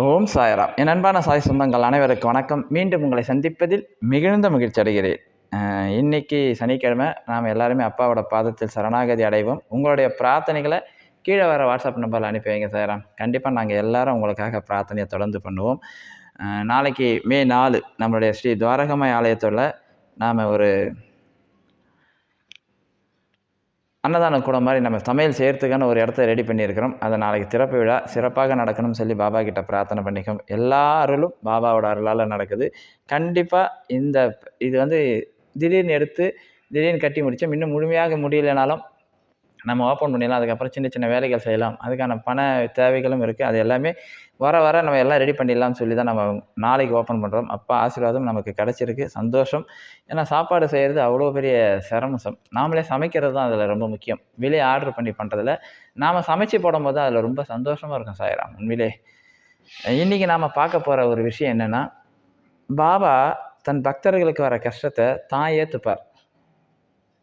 ஓம் சாய்ராம். என் அன்பான சாய் சொந்தங்கள் அனைவருக்கும் வணக்கம். மீண்டும் உங்களை சந்திப்பதில் மிகுந்த மகிழ்ச்சி அடைகிறேன். இன்னைக்கு சனிக்கிழமை நாம் எல்லாருமே அப்பாவோட பாதத்தில் சரணாகதி அடைவோம். உங்களுடைய பிரார்த்தனைகளை கீழே வர வாட்ஸ்அப் நம்பரில் அனுப்பி வைங்க சாயராம். கண்டிப்பாக நாங்கள் எல்லாரும் உங்களுக்காக பிரார்த்தனையை தொடர்ந்து பண்ணுவோம். நாளைக்கு மே நாலு நம்மளுடைய ஸ்ரீ துவாரகமாய் ஆலயத்தில் நாம் ஒரு அன்னதானம் கூட மாதிரி நம்ம சமையல் செய்கிறதுக்கான ஒரு இடத்த ரெடி பண்ணியிருக்கிறோம். அதை நாளைக்கு திறப்பு விழா சிறப்பாக நடக்கணும்னு சொல்லி பாபா கிட்ட பிரார்த்தனை பண்ணிக்கோம் எல்லா அருளும் பாபாவோட அருளால் நடக்குது. கண்டிப்பாக இந்த இது வந்து திடீர்னு எடுத்து திடீர்னு கட்டி முடித்தோம் இன்னும் முழுமையாக முடியலைனாலும் நம்ம ஓப்பன் பண்ணிடலாம் அதுக்கப்புறம் சின்ன சின்ன வேலைகள் செய்யலாம். அதுக்கான பண தேவைகளும் இருக்குது அது எல்லாமே வர வர நம்ம எல்லாம் ரெடி பண்ணிடலாம்னு சொல்லி தான் நம்ம நாளைக்கு ஓப்பன் பண்ணுறோம் அப்பா ஆசீர்வாதம் நமக்கு கிடச்சிருக்கு. சந்தோஷம். ஏன்னா சாப்பாடு செய்கிறது அவ்வளோ பெரிய சிரமசம் நாமளே சமைக்கிறது தான் அதில் ரொம்ப முக்கியம். வெளியே ஆர்டர் பண்ணி பண்ணுறதுல நாம் சமைச்சு போடும்போது அதில் ரொம்ப சந்தோஷமாக இருக்கும் சாயிராம். உண்மையிலே. இன்றைக்கி நாம் பார்க்க போகிற ஒரு விஷயம் என்னென்னா பாபா தன் பக்தர்களுக்கு வர கஷ்டத்தை தான் ஏற்றுப்பார்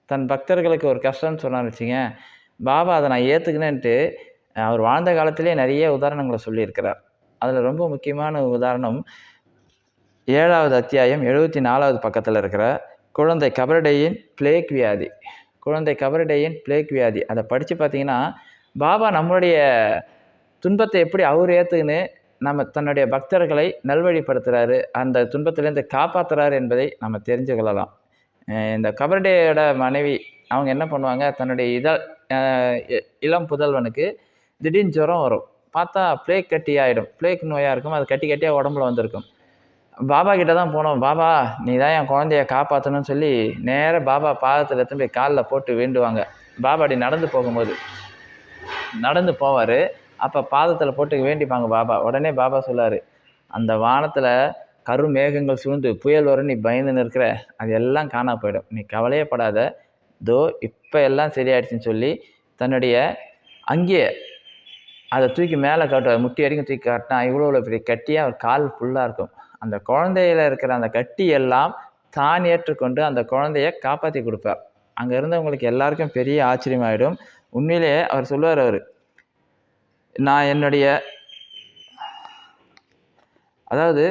தன் பக்தர்களுக்கு ஒரு கஷ்டம்னு சொன்னான்னு வச்சுங்க பாபா அதை நான் ஏற்றுக்கினேன்ட்டு அவர் வாழ்ந்த காலத்திலே நிறைய உதாரணங்களை சொல்லியிருக்கிறார். அதில் ரொம்ப முக்கியமான உதாரணம் ஏழாவது அத்தியாயம் எழுபத்தி நாலாவது பக்கத்தில் இருக்கிற குழந்தை கபரடையின் பிளேக் வியாதி. குழந்தை கபரடையின் பிளேக் வியாதி. அதை படித்து பார்த்தீங்கன்னா பாபா நம்மளுடைய துன்பத்தை எப்படி அவர் ஏற்றுக்கின்னு நம்ம தன்னுடைய பக்தர்களை நல்வழிப்படுத்துகிறாரு அந்த துன்பத்திலேருந்து காப்பாற்றுறாரு என்பதை நம்ம தெரிஞ்சு கொள்ளலாம் இந்த கபர்டேயோட மனைவி அவங்க என்ன பண்ணுவாங்க? தன்னுடைய இதழ் இ- இளம் புதல்வனுக்கு திடீர்னு ஜுரம் வரும். பார்த்தா பிளேக் கட்டி ஆகிடும் பிளேக் நோயாக இருக்கும். அது கட்டி கட்டியாக உடம்புல வந்திருக்கும். பாபா கிட்ட தான் போனோம். பாபா நீ தான் என் குழந்தைய காப்பாற்றணும்னு சொல்லி நேராக பாபா பாதத்தில் எடுத்துன்னு போய் காலில் போட்டு வேண்டுவாங்க. பாபா அப்படி நடந்து போகும்போது நடந்து போவார். அப்போ பாதத்தில் போட்டு வேண்டிப்பாங்க பாபா. உடனே பாபா சொல்லார் அந்த வானத்தில் கருமேகங்கள் சூழ்ந்து புயல் வரும் நீ பயந்து நிற்கிற. அது எல்லாம் காணா போயிடும். நீ கவலையே படாத. தோ இப்போ எல்லாம் சரியாயிடுச்சுன்னு சொல்லி தன்னுடைய அங்கேயே அதை தூக்கி மேலே காட்டுவார். முட்டி அடிக்கும் தூக்கி காட்டினா இவ்வளோ இவ்வளோ பெரிய கட்டியாக அவர் கால் ஃபுல்லாக இருக்கும். அந்த குழந்தையில இருக்கிற அந்த கட்டி எல்லாம் தான் ஏற்றுக்கொண்டு அந்த குழந்தைய காப்பாற்றி கொடுப்பார். அங்கே இருந்தவங்களுக்கு எல்லாருக்கும் பெரிய ஆச்சரியமாயிடும். உண்மையிலேயே அவர் சொல்லுவார் அவர் நான் என்னுடைய அதாவது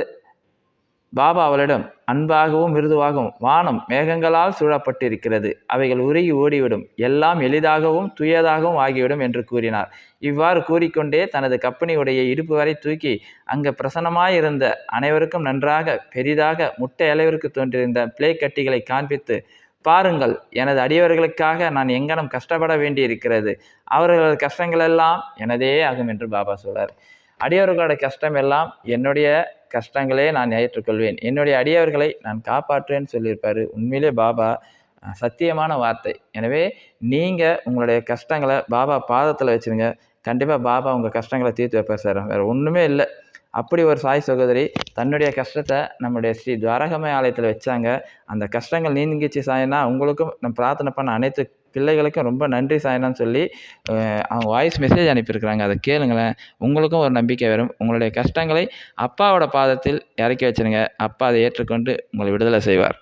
பாபா அவளிடம் அன்பாகவும் மிருதுவாகவும் வானம் மேகங்களால் சூழப்பட்டிருக்கிறது. அவைகள் உருகி ஓடிவிடும். எல்லாம் எளிதாகவும் துயதாகவும் ஆகிவிடும் என்று கூறினார். இவ்வாறு கூறிக்கொண்டே தனது கப்பனி உடைய இடுப்பு வரை தூக்கி அங்கு பிரசன்னமாயிருந்த அனைவருக்கும் நன்றாக பெரிதாக முட்டை அளவிற்கு தோன்றியிருந்த பிளே கட்டிகளை காண்பித்து பாருங்கள் எனது அடியவர்களுக்காக நான் எங்கனம் கஷ்டப்பட வேண்டியிருக்கிறது. அவர்களது கஷ்டங்களெல்லாம் எனதே ஆகும் என்று பாபா சொல்றார் அடியவர்களோட கஷ்டம் எல்லாம் என்னுடைய கஷ்டங்களே நான் ஏற்றுக்கொள்வேன். என்னுடைய அடியவர்களை நான் காப்பாற்றுவேன்னு சொல்லியிருப்பார். உண்மையிலே பாபா சத்தியமான வார்த்தை. எனவே நீங்கள் உங்களுடைய கஷ்டங்களை பாபா பாதத்தில் வச்சுருங்க. கண்டிப்பாக பாபா உங்கள் கஷ்டங்களை தீர்த்து வைப்பார் சார். வேறு ஒன்றுமே இல்லை. அப்படி ஒரு சாய் சகோதரி தன்னுடைய கஷ்டத்தை நம்முடைய ஸ்ரீ துவாரகமய ஆலயத்தில் வச்சாங்க. அந்த கஷ்டங்கள் நீங்கிச்சு சாயினா உங்களுக்கும் நம் பிரார்த்தனை பண்ண அனைத்து பிள்ளைகளுக்கும் ரொம்ப நன்றி சாயனான்னு சொல்லி அவங்க வாய்ஸ் மெசேஜ் அனுப்பியிருக்கிறாங்க. அதை கேளுங்களேன். உங்களுக்கும் ஒரு நம்பிக்கை வரும். உங்களுடைய கஷ்டங்களை அப்பாவோட பாதத்தில் இறக்கி வச்சிருங்க. அப்பா அதை ஏற்றுக்கொண்டு உங்களை விடுதலை செய்வார்.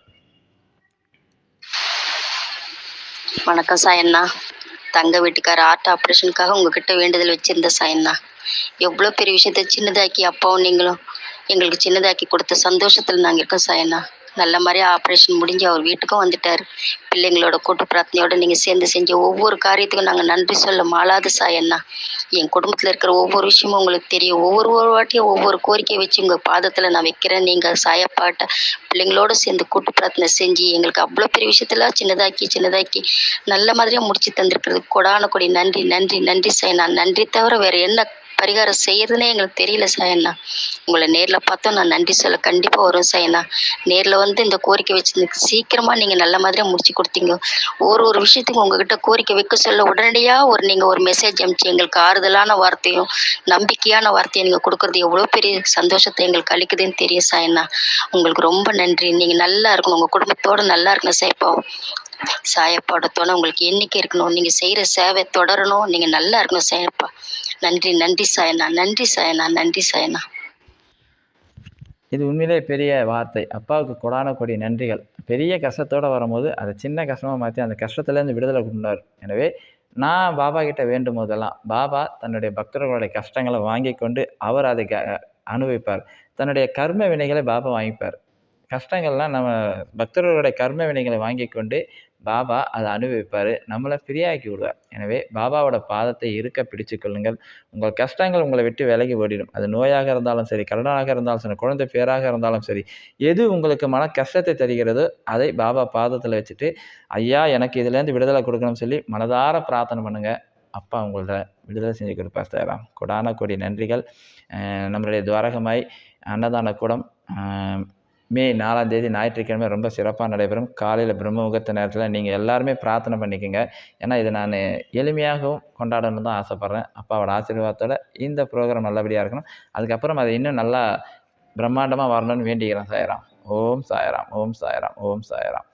வணக்கம் சாயண்ணா. தங்க வீட்டுக்கார ஆர்ட் ஆப்ரேஷனுக்காக உங்ககிட்ட வேண்டுதல் வச்சிருந்த சாயண்ணா. எவ்வளோ பெரிய விஷயத்த சின்னதாக்கி அப்பாவும் நீங்களும் எங்களுக்கு சின்னதாக்கி கொடுத்த சந்தோஷத்தில் நாங்கள் இருக்கோம் சாயண்ணா. நல்ல மாதிரி ஆப்ரேஷன் முடிஞ்சு அவர் வீட்டுக்கும் வந்துட்டார். பிள்ளைங்களோட கூட்டு பிரார்த்தனையோட நீங்கள் சேர்ந்து செஞ்ச ஒவ்வொரு காரியத்துக்கும் நாங்கள் நன்றி சொல்ல மாலாது சாயண்ணா என் குடும்பத்தில் இருக்கிற ஒவ்வொரு விஷயமும் உங்களுக்கு தெரியும். ஒவ்வொரு ஒரு வாட்டியும் ஒவ்வொரு கோரிக்கை வச்சு உங்கள் பாதத்தில் நான் வைக்கிறேன். நீங்கள் சாயப்பாட்ட பிள்ளைங்களோட சேர்ந்து கூட்டு பிரார்த்தனை செஞ்சு எங்களுக்கு அவ்வளோ பெரிய விஷயத்தெல்லாம் சின்னதாக்கி சின்னதாக்கி நல்ல மாதிரியாக முடிச்சு தந்திருக்கிறது கொடான கொடி நன்றி நன்றி நன்றி சாயண்ணா நன்றி தவிர வேறு என்ன பரிகாரம் செய்யறதுனே எங்களுக்கு தெரியல சாயண்ணா. உங்களை நேரில் பார்த்தோம் நான் நன்றி சொல்ல கண்டிப்பாக வரும் சாயண்ணா. நேரில் வந்து இந்த கோரிக்கை வச்சு சீக்கிரமாக நீங்கள் நல்ல மாதிரியாக முடிச்சு கொடுத்தீங்க. ஒரு ஒரு விஷயத்துக்கும் உங்ககிட்ட கோரிக்கை வைக்க சொல்ல உடனடியாக ஒரு நீங்கள் ஒரு மெசேஜ் அனுப்பிச்சு எங்களுக்கு ஆறுதலான வார்த்தையும் நம்பிக்கையான வார்த்தையும் நீங்கள் கொடுக்குறது எவ்வளோ பெரிய சந்தோஷத்தை எங்களுக்கு அளிக்குதுன்னு தெரியும் சாயண்ணா. உங்களுக்கு ரொம்ப நன்றி. நீங்கள் நல்லா இருக்கணும். உங்கள் குடும்பத்தோட நல்லா இருக்கணும் சாயப்பா சாயப்பாடத்தோட உங்களுக்கு என்னைக்கு இருக்கணும். நீங்கள் செய்கிற சேவை தொடரணும். நீங்கள் நல்லா இருக்கணும் சாயப்பா. நன்றி நன்றி சாயனா நன்றி சாயனா நன்றி சாயனா. இது உண்மையிலே பெரிய வார்த்தை. அப்பாவுக்கு கொடான கொடி நன்றிகள். பெரிய கஷ்டத்தோடு வரும்போது அதை சின்ன கஷ்டமாக மாற்றி அந்த கஷ்டத்துலேருந்து விடுதலை கொண்டார். எனவே நான் பாபா கிட்ட வேண்டும் போதெல்லாம் பாபா தன்னுடைய பக்தர்களுடைய கஷ்டங்களை வாங்கி கொண்டு அவர் அதை க அனுபவிப்பார். தன்னுடைய கர்ம வினைகளை பாபா வாங்கிப்பார். கஷ்டங்கள்லாம் நம்ம பக்தர்களுடைய கர்ம வினைகளை வாங்கி கொண்டு பாபா அதை அனுபவிப்பார். நம்மளை ஃப்ரீயாக்கி விடுவார் எனவே பாபாவோட பாதத்தை இருக்க பிடிச்சு கொள்ளுங்கள். உங்கள் கஷ்டங்கள் உங்களை விட்டு விலகி ஓடிடும். அது நோயாக இருந்தாலும் சரி கடனாக இருந்தாலும் சரி குழந்தை பேராக இருந்தாலும் சரி எது உங்களுக்கு மன கஷ்டத்தை தருகிறதோ அதை பாபா பாதத்தில் வச்சுட்டு ஐயா எனக்கு இதுலேருந்து விடுதலை கொடுக்கணும்னு சொல்லி மனதார பிரார்த்தனை பண்ணுங்கள் அப்பா உங்களோட விடுதலை செஞ்சு கொடுப்பார் சாராம் கொடான கொடி நன்றிகள். நம்மளுடைய துவாரகமாய் அன்னதான கூடம் மே நாலாம் தேதி ஞாயிற்றுக்கிழமை ரொம்ப சிறப்பாக நடைபெறும். காலையில் பிரம்ம முகூர்த்த நேரத்தில் நீங்கள் எல்லாருமே பிரார்த்தனை பண்ணிக்கோங்க. ஏன்னா இதை நான் எளிமையாகவும் கொண்டாடணும்னு தான் ஆசைப்பட்றேன். அப்பாவோட ஆசீர்வாதத்தோட இந்த ப்ரோக்ராம் நல்லபடியாக இருக்கணும். அதுக்கப்புறம் அதை இன்னும் நல்லா பிரம்மாண்டமாக வரணும்னு வேண்டிக்கிறேன். சாயராம். ஓம் சாயராம். ஓம் சாயராம். ஓம் சாயராம்.